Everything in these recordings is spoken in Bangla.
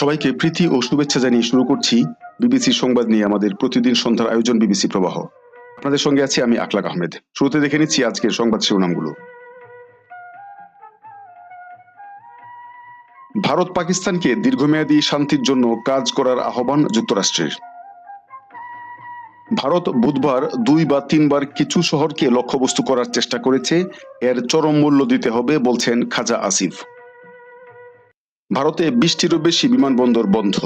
সবাইকে প্রীতি ও শুভেচ্ছা জানিয়ে শুরু করছি বিবিসি সংবাদ নিয়ে আমাদের প্রতিদিন সন্ধ্যার আয়োজন বিবিসি প্রবাহ। আপনাদের সঙ্গে আছি আমি আকলাক আহমেদ। শুরুতে দেখে নিচ্ছি আজকের সংবাদ শিরোনামগুলো। ভারত পাকিস্তানকে দীর্ঘমেয়াদী শান্তির জন্য কাজ করার আহ্বান যুক্তরাষ্ট্রের। ভারত বুধবার দুই বা তিনবার কিছু শহরকে লক্ষ্যবস্তু করার চেষ্টা করেছে। এর চরম মূল্য দিতে হবে, বলছেন খাজা আসিফ। ভারতে বিশটিরও বেশি বিমানবন্দর বন্ধ।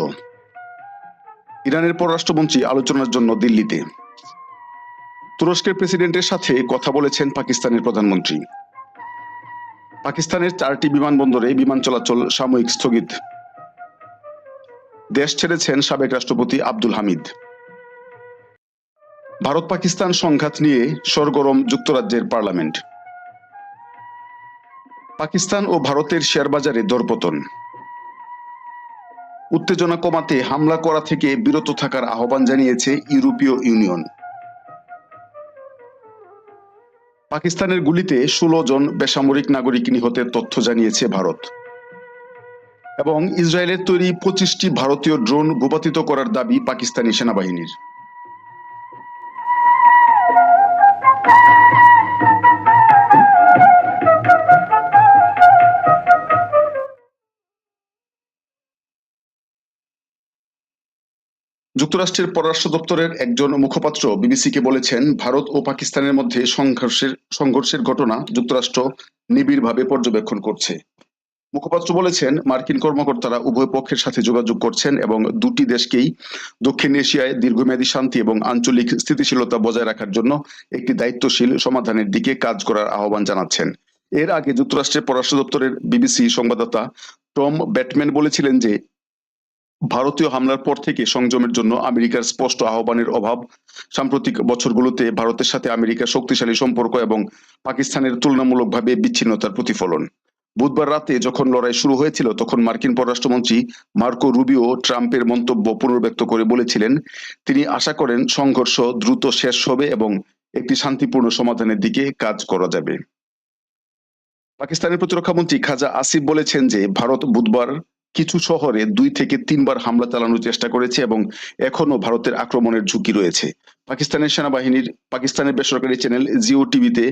ইরানের পররাষ্ট্রমন্ত্রী আলোচনার জন্য দিল্লিতে। তুরস্কের প্রেসিডেন্টের সাথে কথা বলেছেন পাকিস্তানের প্রধানমন্ত্রী। পাকিস্তানের চারটি বিমানবন্দরে বিমান চলাচল সাময়িক স্থগিত। দেশ ছেড়েছেন সাবেক রাষ্ট্রপতি আব্দুল হামিদ। ভারত পাকিস্তান সংঘাত নিয়ে সরগরম যুক্তরাজ্যের পার্লামেন্ট। পাকিস্তান ও ভারতের শেয়ার বাজারে দরপতন। উত্তেজনা কমাতে হামলা করা থেকে বিরত থাকার আহ্বান জানিয়েছে ইউরোপীয় ইউনিয়ন। পাকিস্তানের গুলিতে ষোলো জন বেসামরিক নাগরিক নিহতের তথ্য জানিয়েছে ভারত। এবং ইসরায়েলের তৈরি পঁচিশটি ভারতীয় ড্রোন ভূপাতিত করার দাবি পাকিস্তানি সেনাবাহিনীর। যুক্তরাষ্ট্রের পররাষ্ট্র দপ্তরের একজন মুখপাত্র বিবিসিকে বলেছেন, ভারত ও পাকিস্তানের মধ্যে সংঘর্ষের সংঘর্ষের ঘটনা যুক্তরাষ্ট্র নিবিড়ভাবে পর্যবেক্ষণ করছে। মুখপাত্র বলেছেন, মার্কিন কর্মকর্তারা উভয় পক্ষের সাথে যোগাযোগ করছেন এবং দুটি দেশকেই দক্ষিণ এশিয়ায় দীর্ঘমেয়াদী শান্তি এবং আঞ্চলিক স্থিতিশীলতা বজায় রাখার জন্য একটি দায়িত্বশীল সমাধানের দিকে কাজ করার আহ্বান জানাচ্ছেন। এর আগে যুক্তরাষ্ট্রের পররাষ্ট্র দপ্তরের বিবিসি সংবাদদাতা টম ব্যাটম্যান বলেছিলেন যে ভারতীয় হামলার পর থেকে সংযমের জন্য আমেরিকার স্পষ্ট আহ্বানের অভাব। সাম্প্রতিক বছরগুলোতে ভারতের সাথে আমেরিকার শক্তিশালী সম্পর্ক এবং পাকিস্তানের তুলনামূলকভাবে বিচ্ছিন্নতার প্রতিফলন। বুধবার রাতে যখন লড়াই শুরু হয়েছিল, তখন মার্কিন পররাষ্ট্রমন্ত্রী মার্কো রুবিও ট্রাম্পের মন্তব্য পুনর্ব্যক্ত করে বলেছিলেন, তিনি আশা করেন সংঘর্ষ দ্রুত শেষ হবে এবং একটি শান্তিপূর্ণ সমাধানের দিকে কাজ করা যাবে। পাকিস্তানের প্রতিরক্ষা মন্ত্রী খাজা আসিফ বলেছেন যে, ভারত বুধবার কিছু শহরে দুই থেকে তিনবার হামলা চালানোর চেষ্টা করেছে এবং এখনও ভারতের আক্রমণের ঝুঁকি রয়েছে। পাকিস্তানের সেনাবাহিনীর, পাকিস্তানের বেসরকারি চ্যানেল জিও টিভিতে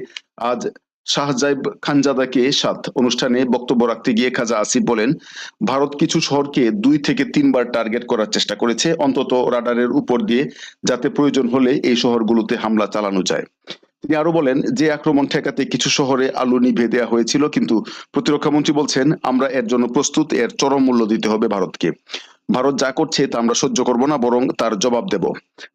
আজ শাহজাইব খানজাদাকে সাত অনুষ্ঠানে বক্তব্য রাখতে গিয়ে খাজা আসিফ বলেন, ভারত কিছু শহরকে দুই থেকে তিনবার টার্গেট করার চেষ্টা করেছে। অন্তত রাডারের উপর দিয়ে যাতে প্রয়োজন হলে এই শহরগুলোতে হামলা চালানো যায়। তিনি আরও বলেন যে আক্রমণ ঠেকাতে কিছু শহরে আলু নিভে দেওয়া হয়েছিল, কিন্তু প্রতিরক্ষা মন্ত্রী বলছেন, আমরা এর জন্য প্রস্তুত, এর চরম মূল্য দিতে হবে ভারতকে। ভারত যা করছে তা আমরা সহ্য করব না, বরং তার জবাব দেব।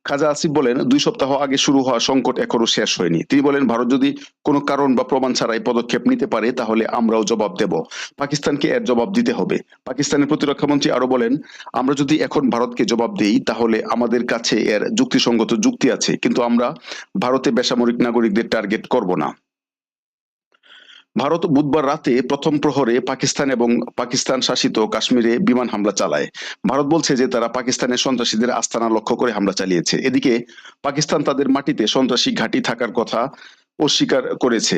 খাজা আসিফ বলেন, দুই সপ্তাহ আগে শুরু হওয়া সংকট এখনও শেষ হয়নি। তিনি বলেন, ভারত যদি কোনো কারণ বা প্রমাণ ছাড়াই পদক্ষেপ নিতে পারে, তাহলে আমরাও জবাব দেব। পাকিস্তানকে এর জবাব দিতে হবে। পাকিস্তানের প্রতিরক্ষা মন্ত্রী আরও বলেন, আমরা যদি এখন ভারতকে জবাব দেই, তাহলে আমাদের কাছে এর যুক্তিসঙ্গত যুক্তি আছে, কিন্তু আমরা ভারতে বেসামরিক নাগরিকদের টার্গেট করব না। ভারত বুধবার রাতে প্রথম প্রহরে পাকিস্তান এবং পাকিস্তান শাসিত কাশ্মীরে বিমান হামলা চালায়। ভারত বলছে যে তারা পাকিস্তানের সন্ত্রাসীদের আস্তানা লক্ষ্য করে হামলা চালিয়েছে। এদিকে পাকিস্তান তাদের মাটিতে সন্ত্রাসী ঘাঁটি থাকার কথা অস্বীকার করেছে।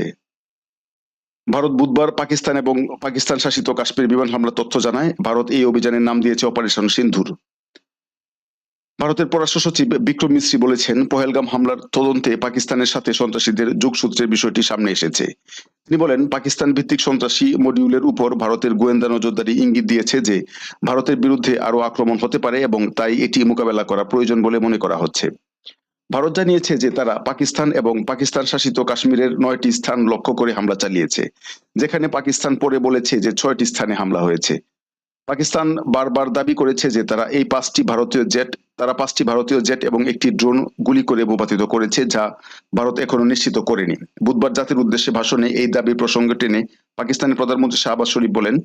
ভারত বুধবার পাকিস্তান এবং পাকিস্তান শাসিত কাশ্মীর বিমান হামলার তথ্য জানায়। ভারত এই অভিযানের নাম দিয়েছে অপারেশন সিন্ধুর। ভারতের পররাষ্ট্র সচিব বিক্রম মিশ্রি বলেছেন, পহেলগাম হামলার তদন্তে পাকিস্তানের সাথে সন্ত্রাসীদের যোগসূত্রের বিষয়টি সামনে এসেছে। তিনি বলেন পাকিস্তান ভিত্তিক সন্ত্রাসী মডিউলের উপর ভারতের গোয়েন্দা নজরদারি ইঙ্গিত দিয়েছে যে, ভারতের বিরুদ্ধে আরও আক্রমণ হতে পারে এবং তাই এটি মোকাবেলা করা প্রয়োজন বলে মনে করা হচ্ছে। ভারত জানিয়েছে যে, তারা পাকিস্তান এবং পাকিস্তান শাসিত কাশ্মীরের নয়টি স্থান লক্ষ্য করে হামলা চালিয়েছে, যেখানে পাকিস্তান পরে বলেছে যে, ছয়টি স্থানে হামলা হয়েছে। পাকিস্তান বারবার দাবি করেছে যে তারা এই পাঁচটি ভারতীয় জেট, তারা পাঁচটি ভারতীয় জেট এবং একটি ড্রোন গুলি করে ভূপাতিত করেছে যা ভারত এখনও নিশ্চিত করেনি। বুধবার জাতির উদ্দেশ্যে ভাষণে এই দাবি প্রসঙ্গে টেনে পাকিস্তানের প্রধানমন্ত্রী শাহবাজ শরীফ বলেন,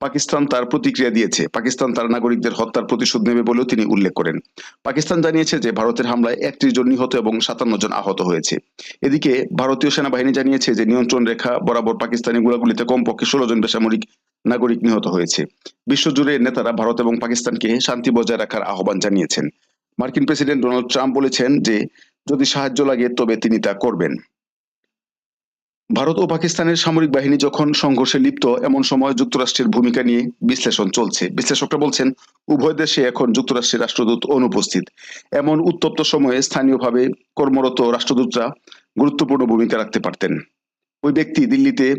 পাকিস্তান তার প্রতিক্রিয়া দিয়েছে। পাকিস্তান তার নাগরিকদের হত্যার প্রতিশোধ নেবে বলেও তিনি উল্লেখ করেন। পাকিস্তান জানিয়েছে যে ভারতের হামলায় একত্রিশ জন নিহত এবং সাতান্ন জন আহত হয়েছে। এদিকে ভারতীয় সেনাবাহিনী জানিয়েছে যে নিয়ন্ত্রণ রেখা বরাবর পাকিস্তানি গোলাগুলিতে কমপক্ষে ষোলো জন বেসামরিক নাগরিক নিহত হয়েছে। বিশ্বজুড়ে নেতারা ভারত এবং পাকিস্তানকে শান্তি বজায় রাখার আহ্বান জানিয়েছেন। মার্কিন প্রেসিডেন্ট ডোনাল্ড ট্রাম্প বলেছেন যে, যদি সাহায্য লাগে, তবে তিনি তা করবেন। ভারত ও পাকিস্তানের সামরিক বাহিনী যখন সংঘর্ষে লিপ্ত, এমন সময় যুক্তরাষ্ট্রের ভূমিকা নিয়ে বিশ্লেষণ চলছে। বিশ্লেষকরা বলছেন, উভয় দেশে এখন যুক্তরাষ্ট্রের রাষ্ট্রদূত অনুপস্থিত। এমন উত্তপ্ত সময়ে স্থানীয়ভাবে কর্মরত রাষ্ট্রদূতরা গুরুত্বপূর্ণ ভূমিকা রাখতে পারতেন। ওই ব্যক্তি দিল্লিতে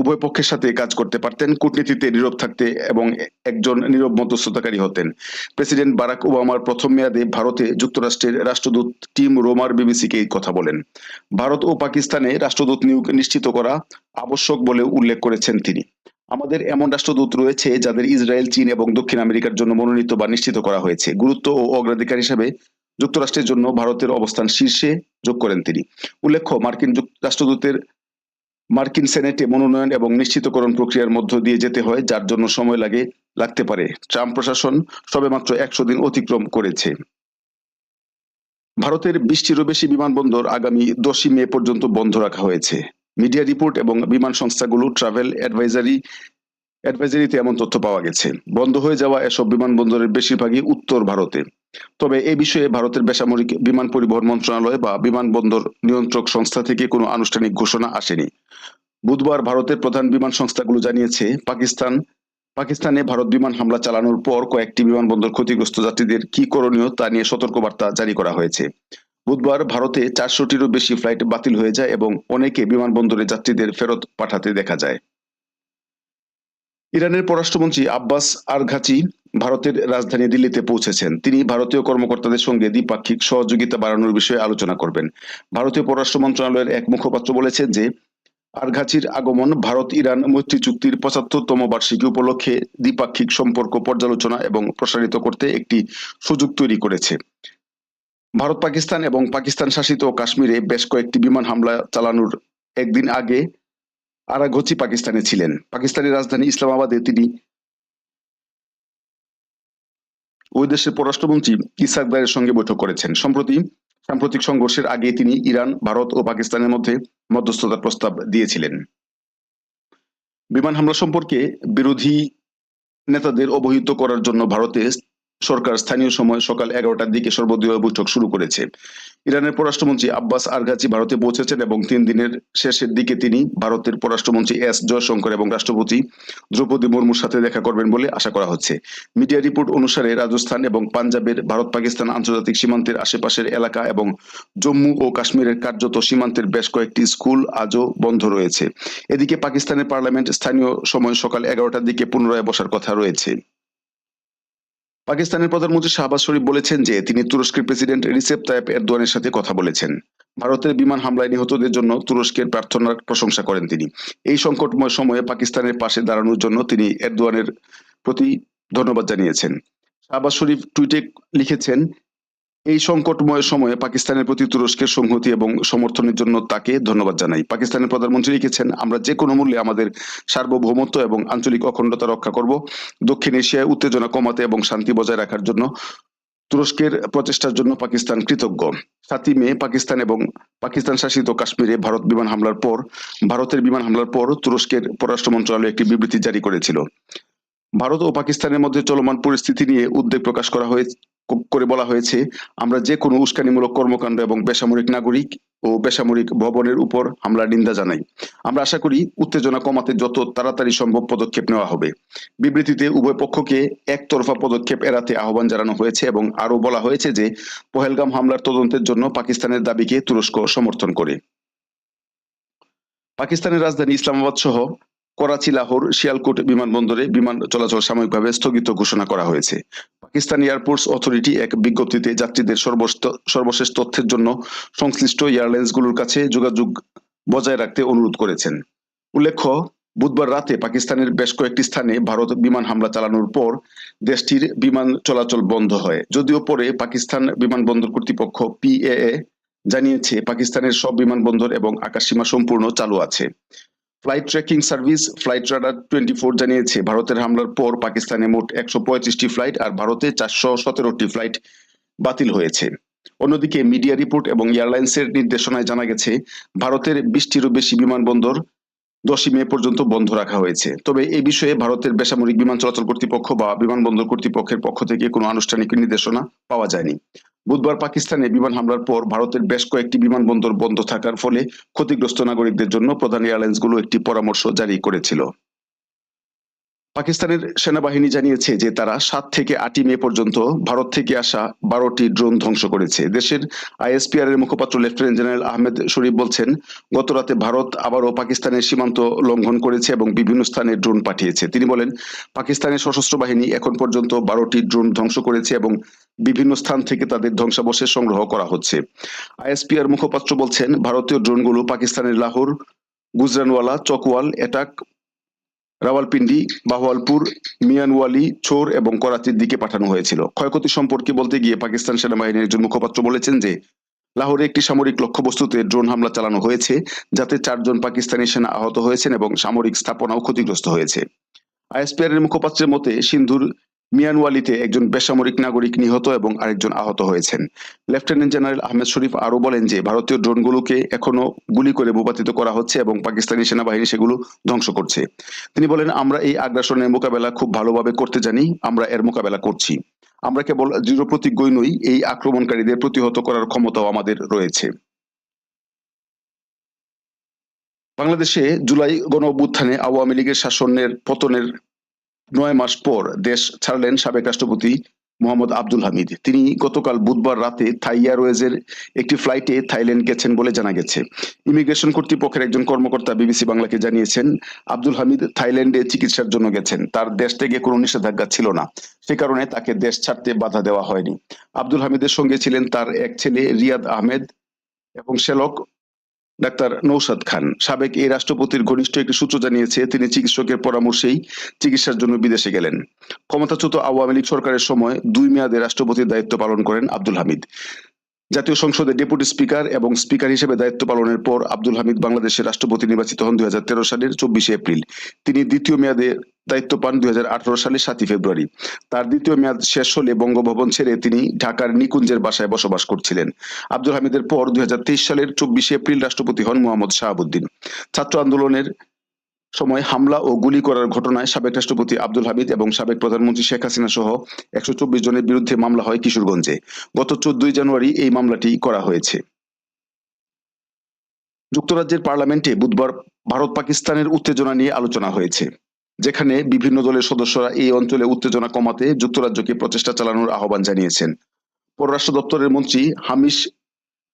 উভয় পক্ষের সাথে কাজ করতে পারতেন, কূটনীতিতে নীরব থাকতে এবং একজন নীরব মধ্যস্থতাকারী হতেন। প্রেসিডেন্ট বারাক ওবামার প্রথম মেয়াদে ভারতে যুক্তরাষ্ট্রের রাষ্ট্রদূত টিম রোমার বিবিসিকে এই কথা বলেন। ভারত ও পাকিস্তানে রাষ্ট্রদূত নিয়োগ নিশ্চিত করা আবশ্যক বলে উল্লেখ করেছেন তিনি। আমাদের এমন রাষ্ট্রদূত রয়েছে যাদের ইসরায়েল, চীন এবং দক্ষিণ আমেরিকার জন্য মনোনীত বা নিশ্চিত করা হয়েছে। গুরুত্ব ও অগ্রাধিকার হিসাবে যুক্তরাষ্ট্রের জন্য ভারতের অবস্থান শীর্ষে যোগ করেন তিনি। উল্লেখ্য, মার্কিন রাষ্ট্রদূতের মার্কিন সেনেটে মনোনয়ন এবং নিশ্চিতকরণ প্রক্রিয়ার মধ্য দিয়ে যেতে হয়, যার জন্য সময় লাগে, লাগতে পারে। ট্রাম্প প্রশাসন সবেমাত্র একশো দিন অতিক্রম করেছে। ভারতের বিশটিরও বেশি বিমানবন্দর আগামী দশই মে পর্যন্ত বন্ধ রাখা হয়েছে। মিডিয়া রিপোর্ট এবং বিমান সংস্থাগুলো ট্রাভেল অ্যাডভাইজারি, অ্যাডভাইজারিতে এমন তথ্য পাওয়া গেছে। বন্ধ হয়ে যাওয়া এসব বিমানবন্দরের বেশিরভাগই উত্তর ভারতে। তবে এ বিষয়ে ভারতের বেসামরিক বিমান পরিবহন মন্ত্রণালয় বা বিমানবন্দর নিয়ন্ত্রক সংস্থা থেকে কোনো আনুষ্ঠানিক ঘোষণা আসেনি। বুধবার ভারতের প্রধান বিমান সংস্থাগুলো জানিয়েছে, পাকিস্তান, পাকিস্তানে ভারত বিমান হামলা চালানোর পর কয়েকটি বিমানবন্দর ক্ষতিগ্রস্ত যাত্রীদের কি করণীয় তা নিয়ে সতর্কবার্তা জারি করা হয়েছে। বুধবার ভারতে চারশোটিরও বেশি ফ্লাইট বাতিল হয়ে যায় এবং অনেকে বিমানবন্দরে যাত্রীদের ফেরত পাঠাতে দেখা যায়। ইরানের পররাষ্ট্রমন্ত্রী আব্বাস আরঘাচি ভারতের রাজধানী দিল্লিতে পৌঁছেছেন। তিনি ভারতীয় কর্মকর্তাদের সঙ্গে দ্বিপাক্ষিক সহযোগিতা বাড়ানোর বিষয়ে আলোচনা করবেন। ভারতীয় পররাষ্ট্র মন্ত্রণালয়ের এক মুখপাত্র বলেছেন যে, আরঘাচির আগমন ভারত ইরান মৈত্রী চুক্তির পঁচাত্তরতম বার্ষিকী উপলক্ষে দ্বিপাক্ষিক সম্পর্ক পর্যালোচনা এবং প্রসারিত করতে একটি সুযোগ তৈরি করেছে। ভারত পাকিস্তান এবং পাকিস্তান শাসিত কাশ্মীরে বেশ কয়েকটি বিমান হামলা চালানোর একদিন আগে আরাঘচি পাকিস্তানে ছিলেন। পাকিস্তানের রাজধানী ইসলামাবাদে তিনি ওই দেশের পররাষ্ট্রমন্ত্রী ইসাকদারের সঙ্গে বৈঠক করেছেন। সম্প্রতি সাম্প্রতিক সংঘর্ষের আগে তিনি ইরান, ভারত ও পাকিস্তানের মধ্যে মধ্যস্থতার প্রস্তাব দিয়েছিলেন। বিমান হামলা সম্পর্কে বিরোধী নেতাদের অবহিত করার জন্য ভারতে সরকার স্থানীয় সময় সকাল এগারোটার দিকে সর্বদলীয় বৈঠক শুরু করেছে। ইরানের পররাষ্ট্রমন্ত্রী আব্বাস আরগাচি ভারতে পৌঁছেছেন এবং তিন দিনের শেষের দিকে তিনি ভারতের পররাষ্ট্রমন্ত্রী এস জয়শঙ্কর এবং রাষ্ট্রপতি দ্রৌপদী মুর্মুর সাথে দেখা করবেন বলে আশা করা হচ্ছে। মিডিয়া রিপোর্ট অনুসারে রাজস্থান এবং পাঞ্জাবের ভারত পাকিস্তান আন্তর্জাতিক সীমান্তের আশেপাশের এলাকা এবং জম্মু ও কাশ্মীরের কার্যত সীমান্তের বেশ কয়েকটি স্কুল আজও বন্ধ রয়েছে। এদিকে পাকিস্তানের পার্লামেন্ট স্থানীয় সময় সকাল এগারোটার দিকে পুনরায় বসার কথা রয়েছে। পাকিস্তানের প্রধানমন্ত্রী শাহবাজ শরীফ বলেছেন যে, তিনি তুরস্কের প্রেসিডেন্ট রিসেপ তাইপ এরদোয়ানের সাথে কথা বলেছেন। ভারতের বিমান হামলায় নিহতদের জন্য তুরস্কের প্রার্থনার প্রশংসা করেন তিনি। এই সংকটময় সময়ে পাকিস্তানের পাশে দাঁড়ানোর জন্য তিনি এরদোয়ানের প্রতি ধন্যবাদ জানিয়েছেন। শাহবাজ শরীফ টুইটে লিখেছেন এই সংকটময় সময়ে পাকিস্তানের প্রতি তুরস্কের সংহতি এবং সমর্থনের জন্য তাকে ধন্যবাদ জানাই। পাকিস্তানের প্রধানমন্ত্রী লিখেছেন, আমরা যে কোনো মূল্যে আমাদের সার্বভৌমত্ব এবং আঞ্চলিক অখণ্ডতা রক্ষা করব। দক্ষিণ এশিয়ায় উত্তেজনা কমাতে এবং শান্তি বজায় রাখার জন্য তুরস্কের প্রচেষ্টার জন্য পাকিস্তান কৃতজ্ঞ। সাতই মে, পাকিস্তান এবং পাকিস্তান শাসিত কাশ্মীরে ভারত বিমান হামলার পর, ভারতের বিমান হামলার পর তুরস্কের পররাষ্ট্র মন্ত্রণালয় একটি বিবৃতি জারি করেছিল। ভারত ও পাকিস্তানের মধ্যে চলমান পরিস্থিতি নিয়ে উদ্বেগ প্রকাশ করা হয়েছে করে বলা হয়েছে, আমরা যে কোনো উস্কানিমূলক কর্মকাণ্ড এবং বেসামরিক নাগরিক ও বেসামরিক ভবনের উপর হামলার নিন্দা জানাই। আমরা আশা করি উত্তেজনা কমাতে যত তাড়াতাড়ি সম্ভব পদক্ষেপ নেওয়া হবে। বিবৃতিতে উভয় পক্ষকে একতরফা পদক্ষেপ এড়াতে আহ্বান জানানো হয়েছে এবং আরও বলা হয়েছে যে, পহেলগাম হামলার তদন্তের জন্য পাকিস্তানের দাবিকে তুরস্ক সমর্থন করে। পাকিস্তানের রাজধানী ইসলামাবাদ সহ করাচি, লাহোর, শিয়ালকোট বিমানবন্দরে বিমান চলাচল সাময়িকভাবে স্থগিত ঘোষণা করা হয়েছে। পাকিস্তান এয়ারপোর্টস অথরিটি এক বিজ্ঞপ্তিতে যাত্রীদের সর্বশেষ তথ্যের জন্য সংশ্লিষ্ট এয়ারলাইন্সগুলোর কাছে যোগাযোগ বজায় রাখতে অনুরোধ করেছেন। উল্লেখ্য, বুধবার রাতে পাকিস্তানের বেশ কয়েকটি স্থানে ভারত বিমান হামলা চালানোর পর দেশটির বিমান চলাচল বন্ধ হয়। যদিও পরে পাকিস্তান বিমানবন্দর কর্তৃপক্ষ পিএএ জানিয়েছে, পাকিস্তানের সব বিমানবন্দর এবং আকাশসীমা সম্পূর্ণ চালু আছে। Flight tracking service flight radar twenty four জানিয়েছে, ভারতের হামলার পর পাকিস্তানে মোট একশো পঁয়ত্রিশটি ফ্লাইট আর ভারতে চারশো সতেরোটি ফ্লাইট বাতিল হয়েছে। অন্যদিকে মিডিয়া রিপোর্ট এবং এয়ারলাইন্সের নির্দেশনায় জানা গেছে, ভারতের বিশটিরও বেশি বিমানবন্দর দশই মে পর্যন্ত বন্ধ রাখা হয়েছে। তবে এই বিষয়ে ভারতের বেসামরিক বিমান চলাচল কর্তৃপক্ষ বা বিমানবন্দর কর্তৃপক্ষের পক্ষ থেকে কোনো আনুষ্ঠানিক নির্দেশনা পাওয়া যায়নি। বুধবার পাকিস্তানে বিমান হামলার পর ভারতের বেশ কয়েকটি বিমানবন্দর বন্ধ থাকার ফলে ক্ষতিগ্রস্ত নাগরিকদের জন্য প্রধান এয়ারলাইন্সগুলো একটি পরামর্শ জারি করেছিল। পাকিস্তানের সেনাবাহিনী জানিয়েছে যে তারা সাত থেকে আটই মে পর্যন্ত ভারত থেকে আসা বারোটি ড্রোন ধ্বংস করেছে। দেশের আইএসপিআর এর মুখপাত্র লেফটেন্যান্ট জেনারেল আহমেদ শরীফ বলছেন, গত রাতে ভারত আবারও পাকিস্তানের সীমান্ত লঙ্ঘন করেছে এবং বিভিন্ন স্থানে ড্রোন পাঠিয়েছে। তিনি বলেন, পাকিস্তানের সশস্ত্র বাহিনী এখন পর্যন্ত বারোটি ড্রোন ধ্বংস করেছে এবং বিভিন্ন স্থান থেকে তাদের ধ্বংসাবশেষ সংগ্রহ করা হচ্ছে। আইএসপিআর মুখপাত্র বলছেন, ভারতীয় ড্রোনগুলো পাকিস্তানের লাহোর, গুজরানওয়ালা, চকওয়াল, এটাক রাওয়ালপিন্ডি বাহওয়ালপুর মিয়ানওয়ালি, চোর এবং করাচির দিকে পাঠানো হয়েছিল। ক্ষয়ক্ষতি সম্পর্কে বলতে গিয়ে পাকিস্তান সেনাবাহিনীর একজন মুখপাত্র বলেছেন যে, লাহোরে একটি সামরিক লক্ষ্যবস্তুতে ড্রোন হামলা চালানো হয়েছে, যাতে চারজন পাকিস্তানি সেনা আহত হয়েছেন এবং সামরিক স্থাপনাও ক্ষতিগ্রস্ত হয়েছে। আইএসপিআর এর মুখপাত্রের মতে, সিন্ধুর মিয়ানওয়ালিতে একজন বেসামরিক নাগরিক নিহত এবং আরেকজন আহত হয়েছেন। লেফটেন্যান্ট জেনারেল আহমেদ শরীফ আরও বলেন যে, ভারতীয় ড্রোনগুলোকে এখনও গুলি করে ভূপাতিত করা হচ্ছে এবং পাকিস্তানি সেনাবাহিনী সেগুলো ধ্বংস করছে। তিনি বলেন, আমরা এই আগ্রাসনের মোকাবেলা খুব ভালোভাবে করতে জানি, আমরা এর মোকাবেলা করছি। আমরা কেবল দৃঢ় প্রতিজ্ঞই নই, এই আক্রমণকারীদের প্রতিহত করার ক্ষমতাও আমাদের রয়েছে। বাংলাদেশে জুলাই গণ অভ্যুত্থানে আওয়ামী লীগের শাসনের পতনের নয় মাস পর দেশ ছাড়লেন সাবেক রাষ্ট্রপতি মোহাম্মদ আব্দুল হামিদ। তিনি গতকাল বুধবার রাতে থাই এয়ারওয়েজের একটি ফ্লাইটে থাইল্যান্ড গেছেন বলে জানা গেছে। ইমিগ্রেশন কর্তৃপক্ষের একজন কর্মকর্তা বিবিসি বাংলাকে জানিয়েছেন, আব্দুল হামিদ থাইল্যান্ডে চিকিৎসার জন্য গেছেন। তার দেশ থেকে কোনো নিষেধাজ্ঞা ছিল না। সে কারণে তাকে দেশ ছাড়তে বাধা দেওয়া হয়নি। আব্দুল হামিদের সঙ্গে ছিলেন তার এক ছেলে রিয়াদ আহমেদ এবং শেলক ডাক্তার নৌসাদ খান। সাবেক এই রাষ্ট্রপতির ঘনিষ্ঠ একটি সূত্র জানিয়েছে, তিনি চিকিৎসকের পরামর্শেই চিকিৎসার জন্য বিদেশে গেলেন। ক্ষমতাচ্যুত আওয়ামী লীগ সরকারের সময় দুই মেয়াদে রাষ্ট্রপতির দায়িত্ব পালন করেন আব্দুল হামিদ। জাতীয় সংসদে ডেপুটি স্পিকার এবং স্পিকার হিসেবে দায়িত্ব পালনের পর আব্দুল হামিদ বাংলাদেশের রাষ্ট্রপতি নির্বাচিত হন দুই সালের চব্বিশে এপ্রিল। তিনি দ্বিতীয় মেয়াদে দায়িত্ব পান দুই হাজার আঠেরো সালের সাতই ফেব্রুয়ারি। তার দ্বিতীয় মেয়াদ শেষ হলে বঙ্গভবন ছেড়ে তিনি ঢাকার নিকুঞ্জের বাসায় বসবাস করছিলেন। আব্দুল হামিদের পর দুই হাজার তেইশ সালের চব্বিশে এপ্রিল রাষ্ট্রপতি হন মোহাম্মদ শাহাবুদ্দিন। ছাত্র আন্দোলনের সময় হামলা ও গুলি করার ঘটনায় সাবেক রাষ্ট্রপতি আব্দুল হামিদ এবং সাবেক প্রধানমন্ত্রী শেখ হাসিনা সহ একশো চব্বিশ জনের বিরুদ্ধে মামলা হয় কিশোরগঞ্জে। গত চোদ্দই জানুয়ারি এই মামলাটি করা হয়েছে। যুক্তরাজ্যের পার্লামেন্টে বুধবার ভারত পাকিস্তানের উত্তেজনা নিয়ে আলোচনা হয়েছে, যেখানে বিভিন্ন দলের সদস্যরা এই অঞ্চলে উত্তেজনা কমাতে যুক্তরাজ্যকে প্রচেষ্টা চালানোর আহ্বান জানিয়েছেন। পররাষ্ট্র দপ্তরের মন্ত্রী হামিশ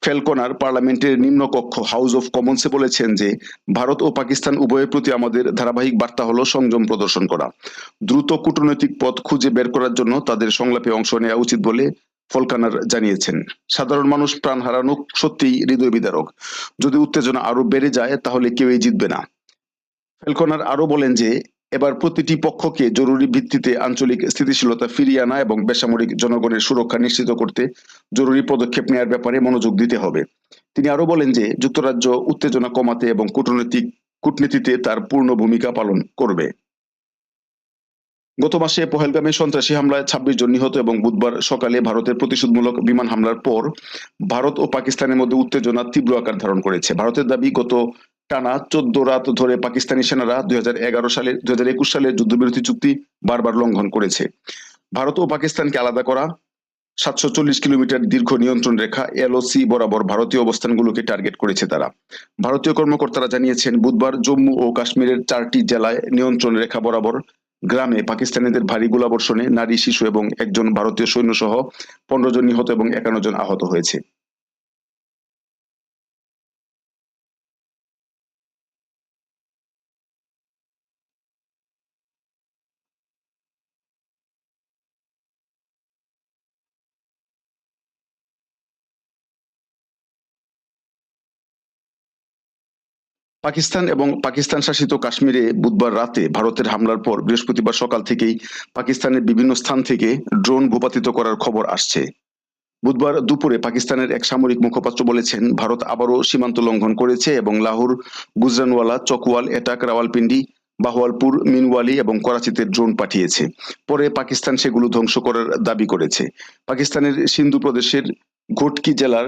ফেলকনার পার্লামেন্টের নিম্নকক্ষ হাউস অফ কমন্সে বলেছেন যে, ভারত ও পাকিস্তান উভয়ের প্রতি আমাদের ধারাবাহিক বার্তা হলো সংযম প্রদর্শন করা। দ্রুত কূটনৈতিক পথ খুঁজে বের করার জন্য তাদের সংলাপে অংশ নেওয়া উচিত বলে ফলকানার জানিয়েছেন। সাধারণ মানুষ প্রাণ হারানো সত্যিই হৃদয় বিদারক। যদি উত্তেজনা আরও বেড়ে যায় তাহলে কেউই জিতবে না। ফেলকনার আরও বলেন যে এবার প্রতিটি পক্ষকে জরুরি ভিত্তিতে আঞ্চলিক স্থিতিশীলতা ফিরিয়ে আনা এবং বেসামরিক জনগণের সুরক্ষা নিশ্চিত করতে জরুরি পদক্ষেপ নেওয়ার ব্যাপারে মনোযোগ দিতে হবে। তিনি আরও বলেন যে, যুক্তরাজ্য উত্তেজনা কমাতে এবং কূটনৈতিক কূটনীতিতে তার পূর্ণ ভূমিকা পালন করবে। গত মাসে পহেলগামে সন্ত্রাসী হামলায় ছাব্বিশ জন নিহত এবং বুধবার সকালে ভারতের প্রতিশোধমূলক বিমান হামলার পর ভারত ও পাকিস্তানের মধ্যে উত্তেজনা তীব্র আকার ধারণ করেছে। ভারতের দাবি, গত টানা চোদ্দ রাত ধরে পাকিস্তানি সেনারা দুই সালে, দুই হাজার একুশ সালের যুদ্ধবিরতি চুক্তি বারবার লঙ্ঘন করেছে। ভারত ও পাকিস্তানকে আলাদা করা, সাতশো চল্লিশ কিলোমিটার দীর্ঘ নিয়ন্ত্রণ রেখা, এলওসি বরাবর ভারতীয় অবস্থানগুলোকে টার্গেট করেছে তারা। ভারতীয় কর্মকর্তারা জানিয়েছেন, বুধবার জম্মু ও কাশ্মীরের চারটি জেলায় নিয়ন্ত্রণ রেখা বরাবর গ্রামে পাকিস্তানিদের ভারী গোলাবর্ষণে নারী, শিশু এবং একজন ভারতীয় সৈন্য সহ পনেরো জন নিহত এবং একান্ন জন আহত হয়েছে। পাকিস্তান এবং পাকিস্তান শাসিত কাশ্মীরে বুধবার রাতে ভারতের হামলার পর বৃহস্পতিবার সকাল থেকেই পাকিস্তানের বিভিন্ন স্থান থেকে ড্রোন ভূপাতিত করার খবর আসছে। বুধবার দুপুরে পাকিস্তানের এক সামরিক মুখপাত্র বলেছেন, ভারত আবারও সীমান্ত লঙ্ঘন করেছে এবং লাহোর, গুজরানওয়ালা, চকওয়াল, এটাক, রাওয়ালপিন্ডি, বাহওয়ালপুর, মিনওয়ালি এবং করাচিতে ড্রোন পাঠিয়েছে। পরে পাকিস্তান সেগুলো ধ্বংস করার দাবি করেছে। পাকিস্তানের সিন্ধু প্রদেশের ঘটকি জেলার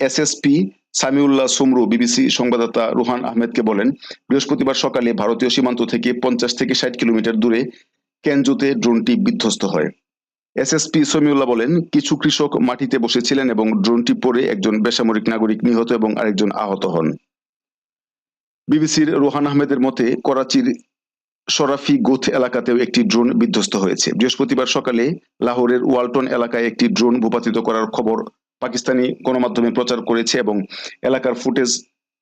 এসএসপি সামিউল্লাহ সুমরু, বিবিসি সংবাদদাতা রুহান আহমেদকে বলেন, বৃহস্পতিবার সকালে ভারতীয় সীমান্ত থেকে পঞ্চাশ থেকে ষাট কিলোমিটার দূরে কেনজুতে ড্রোনটি বিধ্বস্ত হয়। এসএসপি সমিউল্লাহ বলেন, কিছু কৃষক মাটিতে বসেছিলেন এবং ড্রোনটি পড়ে একজন বেসামরিক নাগরিক নিহত এবং আরেকজন আহত হন। বিবিসির রোহান আহমেদের মতে, করাচির সরাফি গোথ এলাকাতেও একটি ড্রোন বিধ্বস্ত হয়েছে। বৃহস্পতিবার সকালে লাহোরের ওয়ালটন এলাকায় একটি ড্রোন ভূপাতিত করার খবর পাকিস্তানি গণমাধ্যমে প্রচার করেছে এবং এলাকার ফুটেজ,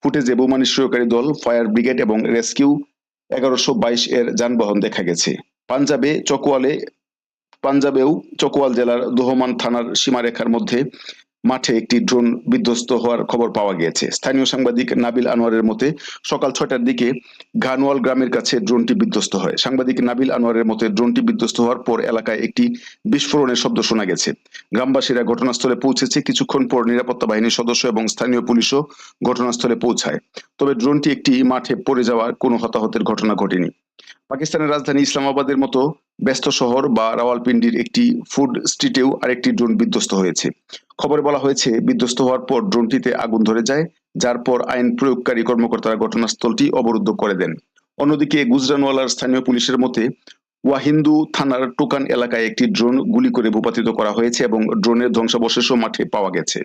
ফুটেজে বোমা সহকারী দল, ফায়ার ব্রিগেড এবং রেস্কিউ এগারোশো বাইশ এর যানবাহন দেখা গেছে। পাঞ্জাবে চকোয়ালে, পাঞ্জাবেও চকোয়াল জেলার দোহমান থানার সীমারেখার মধ্যে মাঠে একটি ড্রোন বিধ্বস্ত হওয়ার খবর পাওয়া গিয়েছে। স্থানীয় সাংবাদিক নাবিল আনোয়ারের মতে, সকাল ছয়টার দিকে ঘানওয়াল গ্রামের কাছে ড্রোনটি বিধ্বস্ত হয়। সাংবাদিক নাবিল আনোয়ারের মতে, ড্রোনটি বিধ্বস্ত হওয়ার পর এলাকায় একটি বিস্ফোরণের শব্দ শোনা গেছে। গ্রামবাসীরা ঘটনাস্থলে পৌঁছেছে। কিছুক্ষণ পর নিরাপত্তা বাহিনীর সদস্য এবং স্থানীয় পুলিশও ঘটনাস্থলে পৌঁছায়। তবে ড্রোনটি একটি মাঠে পড়ে যাওয়ার কোনো হতাহতের ঘটনা ঘটেনি। পাকিস্তানের রাজধানী ইসলামাবাদের মতো ব্যস্ত শহর বা রাওয়ালপিন্ডির একটি ফুড স্ট্রিটেও আরেকটি ড্রোন বিধ্বস্ত হয়েছে। খবরে বলা হয়েছে, বিধ্বস্ত হওয়ার পর ড্রোনটিতে আগুন ধরে যায়, যার পর আইন প্রয়োগকারী কর্মকর্তারা ঘটনাস্থলটি অবরুদ্ধ করে দেন। অন্যদিকে গুজরানওয়ালার স্থানীয় পুলিশের মতে, ওয়াহিন্দু থানার টোকান এলাকায় একটি ড্রোন গুলি করে ভূপাতিত করা হয়েছে এবং ড্রোনের ধ্বংসাবশেষও মাঠে পাওয়া গেছে।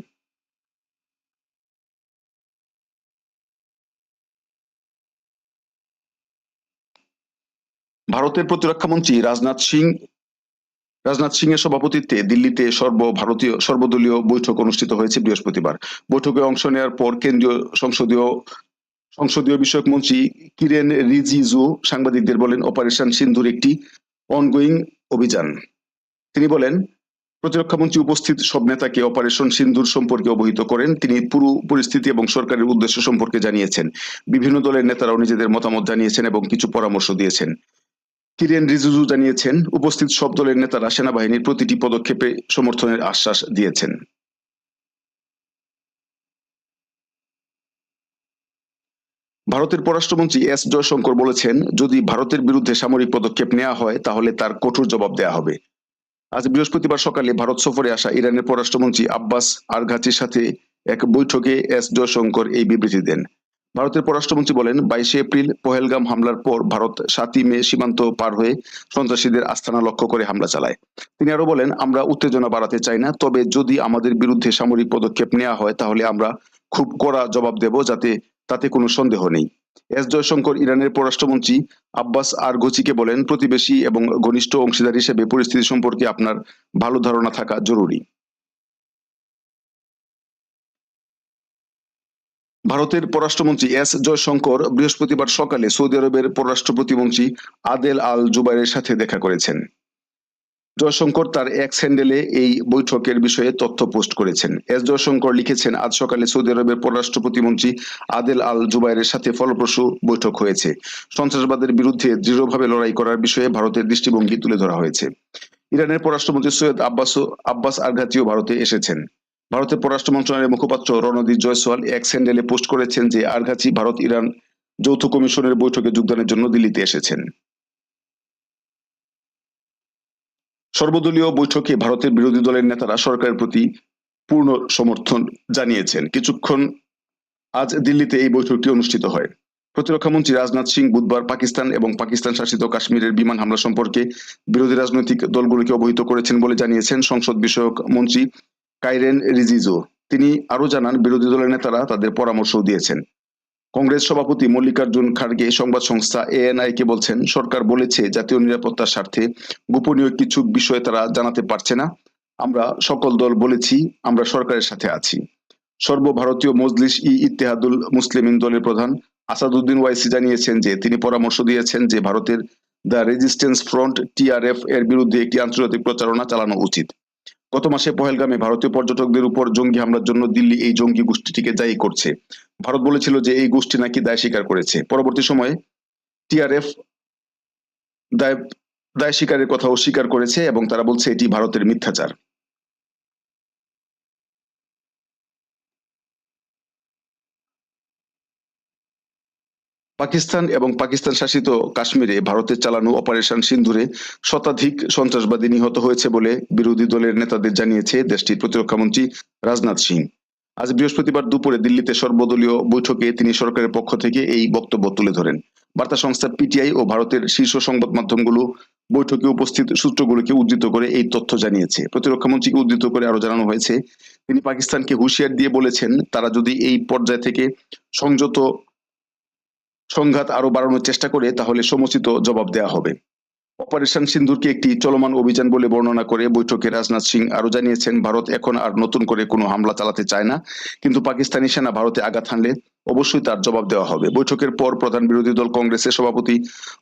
ভারতের প্রতিরক্ষা মন্ত্রী রাজনাথ সিং রাজনাথ সিং এর সভাপতিত্বে দিল্লিতে সর্বভারতীয়, সর্বদলীয় বৈঠক অনুষ্ঠিত হয়েছে বৃহস্পতিবার। বৈঠকে অংশ নেওয়ার পর কেন্দ্রীয় সংসদীয় সংসদীয় বিষয়ক মন্ত্রী কিরেন রিজিজু সাংবাদিকদের বলেন, অপারেশন সিন্ধুর একটি অনগোয়িং অভিযান। তিনি বলেন, প্রতিরক্ষা মন্ত্রী উপস্থিত সব নেতাকে অপারেশন সিন্ধুর সম্পর্কে অবহিত করেন। তিনি পুরো পরিস্থিতি এবং সরকারের উদ্দেশ্য সম্পর্কে জানিয়েছেন। বিভিন্ন দলের নেতারাও নিজেদের মতামত জানিয়েছেন এবং কিছু পরামর্শ দিয়েছেন। কিরেন রিজিজু জানিয়েছেন, উপস্থিত সব দলের নেতারা সেনাবাহিনীর প্রতিটি পদক্ষেপে সমর্থনের আশ্বাস দিয়েছেন। ভারতের পররাষ্ট্রমন্ত্রী এস জয়শঙ্কর বলেছেন, যদি ভারতের বিরুদ্ধে সামরিক পদক্ষেপ নেওয়া হয়, তাহলে তার কঠোর জবাব দেয়া হবে। আজ বৃহস্পতিবার সকালে ভারত সফরে আসা ইরানের পররাষ্ট্রমন্ত্রী আব্বাস আরঘাচির সাথে এক বৈঠকে এস জয়শঙ্কর এই বিবৃতি দেন। ভারতের পররাষ্ট্রমন্ত্রী বলেন, বাইশে এপ্রিল পহেলগাম হামলার পর ভারত সাতই মে সীমান্ত পার হয়ে সন্ত্রাসীদের আস্থানা লক্ষ্য করে হামলা চালায়। তিনি আরও বলেন, আমরা উত্তেজনা বাড়াতে চাই না, তবে যদি আমাদের বিরুদ্ধে সামরিক পদক্ষেপ নেওয়া হয়, তাহলে আমরা খুব কড়া জবাব দেব যাতে তাতে কোনো সন্দেহ নেই। এস জয়শঙ্কর ইরানের পররাষ্ট্রমন্ত্রী আব্বাস আর গচিকে বলেন, প্রতিবেশী এবং ঘনিষ্ঠ অংশীদার হিসেবে পরিস্থিতি সম্পর্কে আপনার ভালো ধারণা থাকা জরুরি। ভারতের পররাষ্ট্রমন্ত্রী এস জয়শঙ্কর বৃহস্পতিবার সকালে সৌদি আরবের পররাষ্ট্র প্রতিমন্ত্রী আদেল আল জুবাইরের সাথে দেখা করেছেন। জয়শঙ্কর তার এক হ্যান্ডেলে এই বৈঠকের বিষয়ে তথ্য পোস্ট করেছেন। এস জয়শঙ্কর লিখেছেন, আজ সকালে সৌদি আরবের পররাষ্ট্র প্রতিমন্ত্রী আদেল আল জুবাইরের সাথে ফলপ্রসূ বৈঠক হয়েছে। সন্ত্রাসবাদের বিরুদ্ধে দৃঢ়ভাবে লড়াই করার বিষয়ে ভারতের দৃষ্টিভঙ্গি তুলে ধরা হয়েছে। ইরানের পররাষ্ট্রমন্ত্রী সৈয়দ আব্বাস আব্বাস আরঘাতিও ভারতে এসেছেন। ভারতের পররাষ্ট্র মন্ত্রণালয়ের মুখপাত্র রণদীপ জয়সওয়াল এক্স হ্যান্ডেলে পোস্ট করেছেন যে আরঘাচি ভারত ইরান যৌথ কমিশনের বৈঠকে যোগদানের জন্য দিল্লিতে এসেছেন। সর্বদলীয় বৈঠকে ভারতের বিরোধী দলের নেতারা সরকারের প্রতি পূর্ণ সমর্থন জানিয়েছেন। কিছুক্ষণ আজ দিল্লিতে এই বৈঠকটি অনুষ্ঠিত হয়। প্রতিরক্ষা মন্ত্রী রাজনাথ সিং বুধবার পাকিস্তান এবং পাকিস্তান শাসিত কাশ্মীরের বিমান হামলা সম্পর্কে বিরোধী রাজনৈতিক দলগুলোকে অবহিত করেছেন বলে জানিয়েছেন সংসদ বিষয়ক মন্ত্রী কাইরেন রিজিজো। তিনি আরও জানান, বিরোধী দলের নেতারা তাদের পরামর্শ দিয়েছেন। কংগ্রেস সভাপতি মল্লিকার্জুন খাড়গে সংবাদ সংস্থা এএনআই কে বলছেন, সরকার বলেছে জাতীয় নিরাপত্তার স্বার্থে গোপনীয় কিছু বিষয়ে তারা জানাতে পারছে না। আমরা সকল দল বলেছি, আমরা সরকারের সাথে আছি। সর্বভারতীয় মজলিস ই ইত্তেহাদুল মুসলিমিন দলের প্রধান আসাদুদ্দিন ওয়াইসি জানিয়েছেন যে, তিনি পরামর্শ দিয়েছেন যে, ভারতের দ্য রেজিস্ট্যান্স ফ্রন্ট টিআরএফ এর বিরুদ্ধে একটি আন্তর্জাতিক প্রচারণা চালানো উচিত। গত মাসে পহেলগামে ভারতীয় পর্যটকদের উপর জঙ্গি হামলার জন্য দিল্লি এই জঙ্গি গোষ্ঠীটিকে দায়ী করছে। ভারত বলেছিল যে এই গোষ্ঠী নাকি দায় স্বীকার করেছে। পরবর্তী সময়ে টিআরএফ দায় দায় স্বীকারের কথা অস্বীকার করেছে এবং তারা বলছে এটি ভারতের মিথ্যাচার। পাকিস্তান এবং পাকিস্তান শাসিত কাশ্মীরে ভারতের চালানো অপারেশন সিন্ধুরে শতাধিক সন্ত্রাসবাদী নিহত হয়েছে বলে বিরোধী দলের নেতাদের জানিয়েছে দেশটির প্রতিরক্ষা মন্ত্রী রাজনাথ সিং। আজ বৃহস্পতিবার দুপুরে দিল্লিতে সর্বদলীয় বৈঠকে তিনি সরকারের পক্ষ থেকে এই বক্তব্য তুলে ধরেন। বার্তা সংস্থা পিটিআই ও ভারতের শীর্ষ সংবাদ মাধ্যমগুলো বৈঠকে উপস্থিত সূত্রগুলোকে উদ্ধৃত করে এই তথ্য জানিয়েছে। প্রতিরক্ষা মন্ত্রীকে উদ্ধৃত করে আরও জানানো হয়েছে, তিনি পাকিস্তানকে হুঁশিয়ার দিয়ে বলেছেন, তারা যদি এই পর্যায় থেকে সংযত সংঘাত আরও বাড়ানোর চেষ্টা করে, তাহলে সমুচিত জবাব দেওয়া হবে। অপারেশন সিন্ধুরকে একটি চলমান অভিযান বলে বর্ণনা করে বৈঠকে রাজনাথ সিং আরও জানিয়েছেন, ভারত এখন আর নতুন করে কোনো হামলা চালাতে চায় না, কিন্তু পাকিস্তানি সেনা ভারতে আঘাত হানলে অবশ্যই তার জবাব দেওয়া হবে। বৈঠকের পর প্রধান বিরোধী দল কংগ্রেসের সভাপতি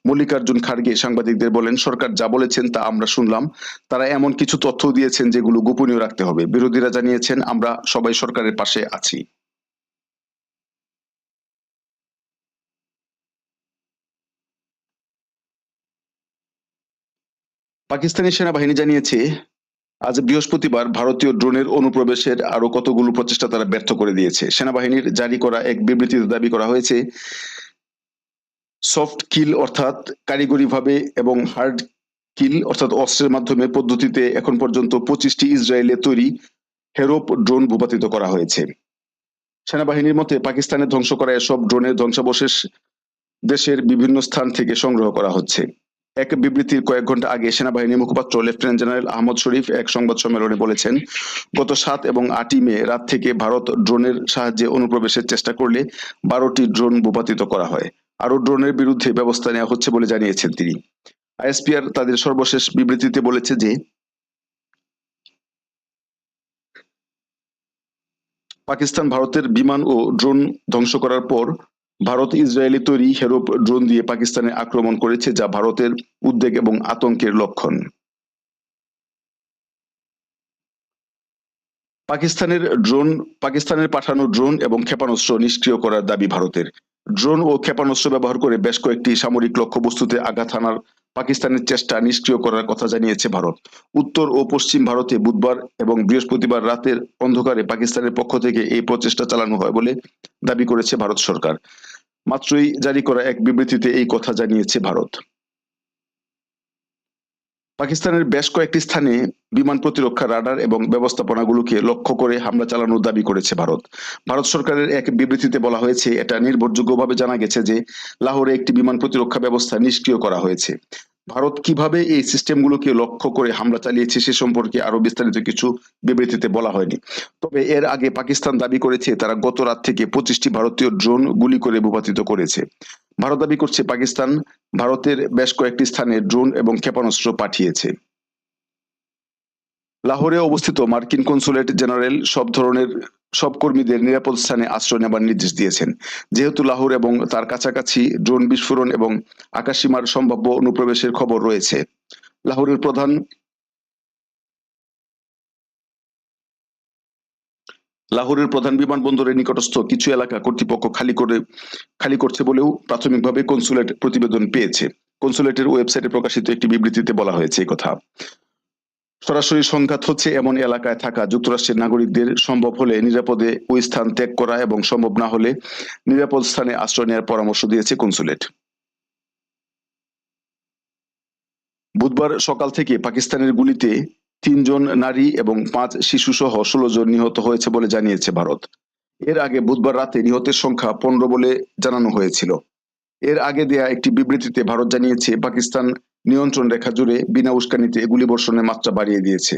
মল্লিকার্জুন খার্গে সাংবাদিকদের বলেন, সরকার যা বলেছেন তা আমরা শুনলাম, তারা এমন কিছু তথ্য দিয়েছেন যেগুলো গোপনীয় রাখতে হবে। বিরোধীরা জানিয়েছেন, আমরা সবাই সরকারের পাশে আছি। পাকিস্তানি সেনাবাহিনী জানিয়েছে, আজ বৃহস্পতিবার ভারতীয় ড্রোনের অনুপ্রবেশের আরও কতগুলো প্রচেষ্টা তারা ব্যর্থ করে দিয়েছে। সেনাবাহিনীর জারি করা এক বিবৃতিতে দাবি করা হয়েছে, সফট কিল অর্থাৎ কারিগরিভাবে এবং হার্ড কিল অর্থাৎ অস্ত্রের মাধ্যমে পদ্ধতিতে এখন পর্যন্ত পঁচিশটি ইসরায়েলে তৈরি হেরোপ ড্রোন ভূপাতিত করা হয়েছে। সেনাবাহিনীর মতে, পাকিস্তানে ধ্বংস করা এসব ড্রোনের ধ্বংসাবশেষ দেশের বিভিন্ন স্থান থেকে সংগ্রহ করা হচ্ছে। এক বিবৃতির কয়েক ঘণ্টা আগে সেনাবাহিনীর মুখপাত্র লেফটেন্যান্ট জেনারেল আহমদ শরীফ এক সংবাদ সম্মেলনে বলেছেন, গত সাত এবং আটই মে রাত থেকে ভারত ড্রোনের সাহায্যে অনুপ্রবেশের চেষ্টা করলে বারোটি ড্রোন ভূপাতিত করা হয়। আরও ড্রোনের বিরুদ্ধে ব্যবস্থা নেওয়া হচ্ছে বলে জানিয়েছেন তিনি। আইএসপিআর তাদের সর্বশেষ বিবৃতিতে বলেছে যে, পাকিস্তান ভারতের বিমান ও ড্রোন ধ্বংস করার পর ভারত ইসরায়েলি তৈরি হেরোপ ড্রোন দিয়ে পাকিস্তানে আক্রমণ করেছে, যা ভারতের উদ্বেগ এবং আতঙ্কের লক্ষণ। পাকিস্তানের ড্রোন, পাকিস্তানের পাঠানো ড্রোন এবং ক্ষেপণাস্ত্র নিষ্ক্রিয় করার দাবি ভারতের। ড্রোন ও ক্ষেপণাস্ত্র ব্যবহার করে বেশ কয়েকটি সামরিক লক্ষ্যবস্তুতে আঘাত হানার পাকিস্তানের চেষ্টা নিষ্ক্রিয় করার কথা জানিয়েছে ভারত। উত্তর ও পশ্চিম ভারতে বুধবার এবং বৃহস্পতিবার রাতের অন্ধকারে পাকিস্তানের পক্ষ থেকে এই প্রচেষ্টা চালানো হয় বলে দাবি করেছে ভারত সরকার। মাত্রই জারি করা এক বিবৃতিতে এই কথা জানিয়েছে ভারত। পাকিস্তানের বেশ কয়েকটি স্থানে বিমান প্রতিরক্ষা রাডার এবং ব্যবস্থাপনাগুলোকে লক্ষ্য করে হামলা চালানোর দাবি করেছে ভারত। ভারত সরকারের এক বিবৃতিতে বলা হয়েছে, এটা নির্ভরযোগ্যভাবে জানা গেছে যে লাহোরে একটি বিমান প্রতিরক্ষা ব্যবস্থা নিষ্ক্রিয় করা হয়েছে। ভারত কীভাবে এই সিস্টেমগুলোকে লক্ষ্য করে হামলা চালিয়েছে সে সম্পর্কে আরও বিস্তারিত কিছু বিবৃতিতে বলা হয়নি। তবে এর আগে পাকিস্তান দাবি করেছে, তারা গত রাত থেকে পঁচিশটি ভারতীয় ড্রোন গুলি করে ভূপাতিত করেছে। ভারত দাবি করছে, পাকিস্তান ভারতের বেশ কয়েকটি স্থানে ড্রোন এবং ক্ষেপণাস্ত্র পাঠিয়েছে। লাহোরে অবস্থিত মার্কিন কনসুলেট জেনারেল সব ধরনের সব কর্মীদের নিরাপদ স্থানে আশ্রয় নেবার নির্দেশ দিয়েছেন। যেহেতু লাহোর এবং তার কাছাকাছি ড্রোন বিস্ফোরণ এবং আকাশসীমার সম্ভাব্য অনুপ্রবেশের খবর রয়েছে। লাহোরের প্রধান লাহোরের প্রধান বিমানবন্দরের নিকটস্থ কিছু এলাকা কর্তৃপক্ষ খালি করে, খালি করছে বলেও প্রাথমিকভাবে কনসুলেট প্রতিবেদন পেয়েছে। কনসুলেটের ওয়েবসাইটে প্রকাশিত একটি বিবৃতিতে বলা হয়েছে এই কথা। সরাসরি সংঘাত হচ্ছে এমন এলাকায় থাকা যুক্তরাষ্ট্রের নাগরিকদের সম্ভব হলে নিরাপদে ওই স্থান ত্যাগ করা এবং সম্ভব না হলে নিরাপদ স্থানে আশ্রয় নেওয়ার পরামর্শ দিয়েছে কনসুলেট। বুধবার সকাল থেকে পাকিস্তানের গুলিতে তিনজন নারী এবং পাঁচ শিশু সহ ষোলো জন নিহত হয়েছে বলে জানিয়েছে ভারত। এর আগে বুধবার রাতে নিহতের সংখ্যা পনেরো বলে জানানো হয়েছিল। এর আগে দেয়া একটি বিবৃতিতে ভারত জানিয়েছে, পাকিস্তান নিয়ন্ত্রণ রেখা জুড়ে বিনা উস্কানিতে গুলি বর্ষণের মাত্রা বাড়িয়ে দিয়েছে।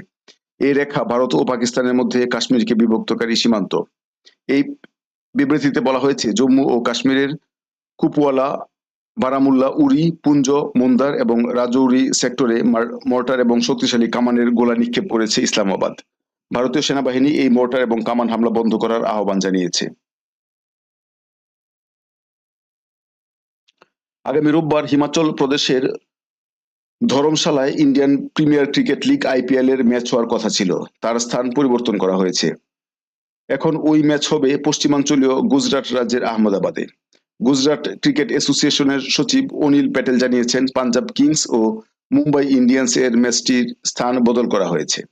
এই রেখা ভারত ও পাকিস্তানের মধ্যে কাশ্মীরকে বিভক্তকারী সীমান্ত। এই বিবৃতিতে বলা হয়েছে, জম্মু ও কাশ্মীরের কুপওয়ালা, বারামুল্লা, উরি, পুঞ্জ, মুন্দার এবং রাজৌরি সেক্টরে মর্টার এবং শক্তিশালী কামানের গোলা নিক্ষেপ করেছে ইসলামাবাদ। ভারতীয় সেনাবাহিনী এই মর্টার এবং কামান হামলা বন্ধ করার আহ্বান জানিয়েছে। আগামী রোববার হিমাচল প্রদেশের ধরমশালায় Indian Premier Cricket League IPL এর ম্যাচ হওয়ার কথা ছিল। তার স্থান পরিবর্তন করা হয়েছে। এখন ওই ম্যাচ হবে পশ্চিমাঞ্চলীয় গুজরাট রাজ্যের আহমেদাবাদে। গুজরাট ক্রিকেট অ্যাসোসিয়েশনের সচিব অনিল প্যাটেল জানিয়েছেন, পাঞ্জাব কিংস ও মুম্বাই ইন্ডিয়ান্স এর ম্যাচটির স্থান বদল করা হয়েছে।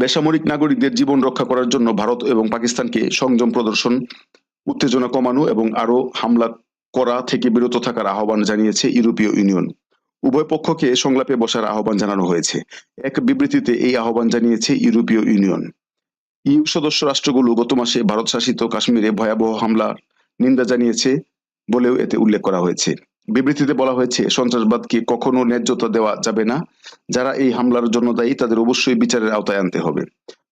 বেসামরিক নাগরিকদের জীবন রক্ষা করার জন্য ভারত এবং পাকিস্তানকে সংযম প্রদর্শন, উত্তেজনা কমানো এবং আরও হামলা করা থেকে বিরত থাকার আহ্বান জানিয়েছে ইউরোপীয় ইউনিয়ন। উভয় পক্ষকে সংলাপে বসার আহ্বান জানানো হয়েছে। এক বিবৃতিতে এই আহ্বান জানিয়েছে ইউরোপীয় ইউনিয়ন। ইউ সদস্য রাষ্ট্রগুলো গত মাসে ভারত শাসিত কাশ্মীরে ভয়াবহ হামলার নিন্দা জানিয়েছে বলেও এতে উল্লেখ করা হয়েছে। বিবৃতিতে বলা হয়েছে, সন্ত্রাসবাদকে কখনো ন্যায্যতা দেওয়া যাবে না। যারা এই হামলার জন্য দায়ী, তাদের অবশ্যই বিচারের আওতায় আনতে হবে।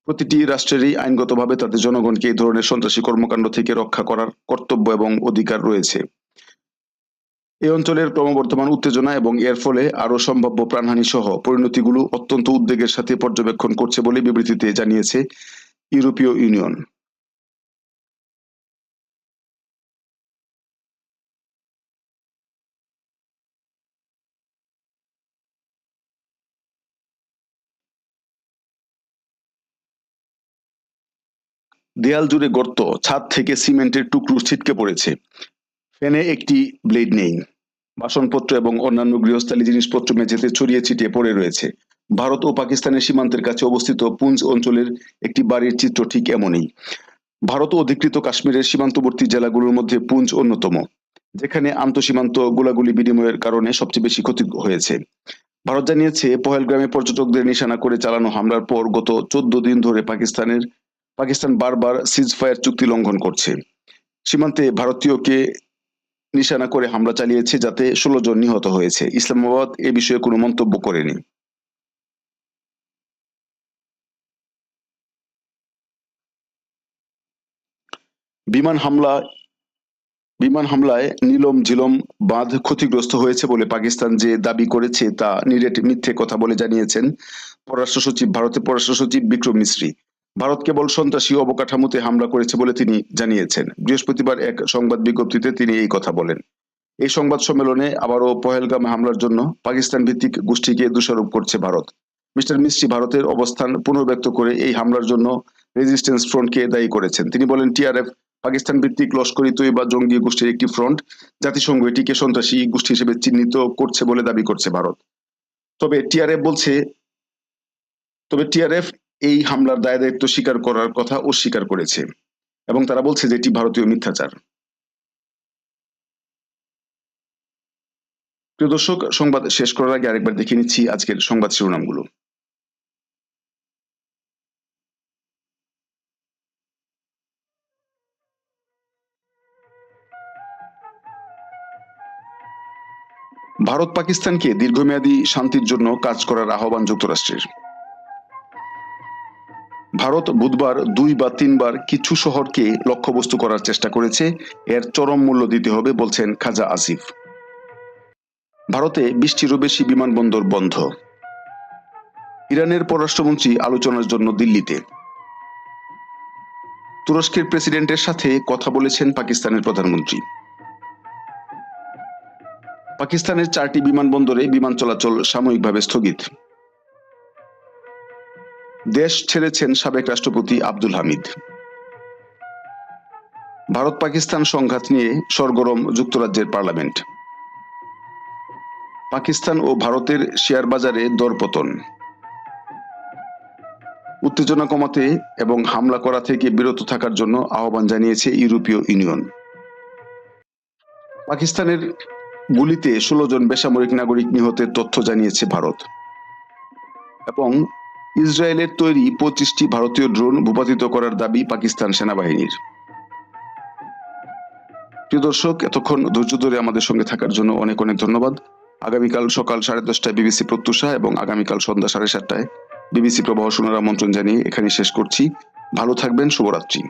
প্রতিটি রাষ্ট্রেরই আইনগতভাবে তাদের জনগণকে এই ধরনের সন্ত্রাসী কর্মকাণ্ড থেকে রক্ষা করার কর্তব্য এবং অধিকার রয়েছে। এই অঞ্চলের ক্রমবর্ধমান উত্তেজনা এবং এর ফলে আরও সম্ভাব্য প্রাণহানি সহ পরিণতিগুলো অত্যন্ত উদ্বেগের সাথে পর্যবেক্ষণ করছে বলে বিবৃতিতে জানিয়েছে ইউরোপীয় ইউনিয়ন। দেয়াল জুড়ে গর্ত, ছাদ থেকে সিমেন্টের টুকরো ছিটকে পড়েছে। ফ্যানে একটি ব্লেড নেই। বাসনপত্র এবং অন্যান্য গৃহস্থালী জিনিসপত্র মেঝেতে ছড়িয়ে ছিটিয়ে পড়ে রয়েছে। ভারত ও পাকিস্তানের সীমান্তের কাছে অবস্থিত পুঞ্জ অঞ্চলের একটি বাড়ির চিত্র ঠিক এমনই। ভারত অধিকৃত কাশ্মীরের সীমান্তবর্তী জেলাগুলোর মধ্যে পুঞ্জ অন্যতম, যেখানে আন্তঃসীমান্ত গোলাগুলি বিনিময়ের কারণে সবচেয়ে বেশি ক্ষতি হয়েছে। ভারত জানিয়েছে, পহেলগ্রামে পর্যটকদের নিশানা করে চালানো হামলার পর গত চোদ্দ দিন ধরে পাকিস্তানের পাকিস্তান বারবার সিজফায়ার চুক্তি লঙ্ঘন করছে। সীমান্তে ভারতীয়কে নিশানা করে হামলা চালিয়েছে যাতে ষোলো জন নিহত হয়েছে। ইসলামাবাদ এ বিষয়ে কোনো মন্তব্য করেনি। বিমান হামলা, বিমান হামলায় নীলম ঝিলম বাঁধ ক্ষতিগ্রস্ত হয়েছে বলে পাকিস্তান যে দাবি করেছে তা নিরেট মিথ্যে কথা বলে জানিয়েছেন পররাষ্ট্র সচিব, ভারতের পররাষ্ট্র সচিব বিক্রম মিশ্রি ভারত কেবল সন্ত্রাসী অবকাঠামোতে হামলা করেছে বলে তিনি জানিয়েছেন। বৃহস্পতিবার এক সংবাদ বিজ্ঞপ্তিতে তিনি এই কথা বলেন। এই সংবাদ সম্মেলনে আবারও পহেলগাম হামলার জন্য পাকিস্তান ভিত্তিক গোষ্ঠীকে দোষারোপ করছে ভারত। মিস্টার মিস্ত্রি ভারতের অবস্থান পুনর্ব্যক্ত করে এই হামলার জন্য রেজিস্ট্যান্স ফ্রন্টকে দায়ী করেছেন। তিনি বলেন, টিআরএফ পাকিস্তান ভিত্তিক লস্করি তৈবা জঙ্গি গোষ্ঠীর একটি ফ্রন্ট, জাতিসংঘ এটিকে সন্ত্রাসী গোষ্ঠী হিসেবে চিহ্নিত করছে বলে দাবি করছে ভারত। তবে টিআরএফ বলছে, তবে টিআরএফ এই হামলার দায় দায়িত্ব স্বীকার করার কথা অস্বীকার করেছে এবং তারা বলছে যে এটি ভারতীয় মিথ্যাচার। প্রিয় দর্শক, সংবাদ শেষ করার আগে আরেকবার দেখে নিচ্ছি আজকের সংবাদ শিরোনামগুলো। ভারত পাকিস্তানকে দীর্ঘমেয়াদী শান্তির জন্য কাজ করার আহ্বান যুক্তরাষ্ট্রের। ভারত বুধবার দুই বা তিনবার কিছু শহরকে লক্ষ্যবস্তু করার চেষ্টা করেছে। এর চরম মূল্য দিতে হবে বলছেন খাজা আসিফ। ভারতে বিশটিরও বেশি বিমানবন্দর বন্ধ। ইরানের পররাষ্ট্রমন্ত্রী আলোচনার জন্য দিল্লিতে। তুরস্কের প্রেসিডেন্টের সাথে কথা বলেছেন পাকিস্তানের প্রধানমন্ত্রী। পাকিস্তানের চারটি বিমানবন্দরে বিমান চলাচল সাময়িকভাবে স্থগিত। দেশ ছেড়েছেন সাবেক রাষ্ট্রপতি আব্দুল হামিদ। ভারত পাকিস্তান সংঘাত নিয়ে সরগরম যুক্তরাজ্যের পার্লামেন্ট। পাকিস্তান ও ভারতের শেয়ার বাজারে দরপতন। উত্তেজনা কমাতে এবং হামলা করা থেকে বিরত থাকার জন্য আহ্বান জানিয়েছে ইউরোপীয় ইউনিয়ন। পাকিস্তানের গুলিতে ষোলো জন বেসামরিক নাগরিক নিহতের তথ্য জানিয়েছে ভারত। এবং ইসরায়েলের তৈরি পঁচিশটি ভারতীয় ড্রোন ভূপাতিত করার দাবি পাকিস্তান সেনাবাহিনীর। প্রিয় দর্শক, এতক্ষণ ধৈর্য ধরে আমাদের সঙ্গে থাকার জন্য অনেক অনেক ধন্যবাদ। আগামীকাল সকাল সাড়ে দশটায় বিবিসি প্রত্যুষা এবং আগামীকাল সন্ধ্যা সাড়ে সাতটায় বিবিসি প্রবাহ শোনার আমন্ত্রণ জানিয়ে এখানে শেষ করছি। ভালো থাকবেন, শুভরাত্রি।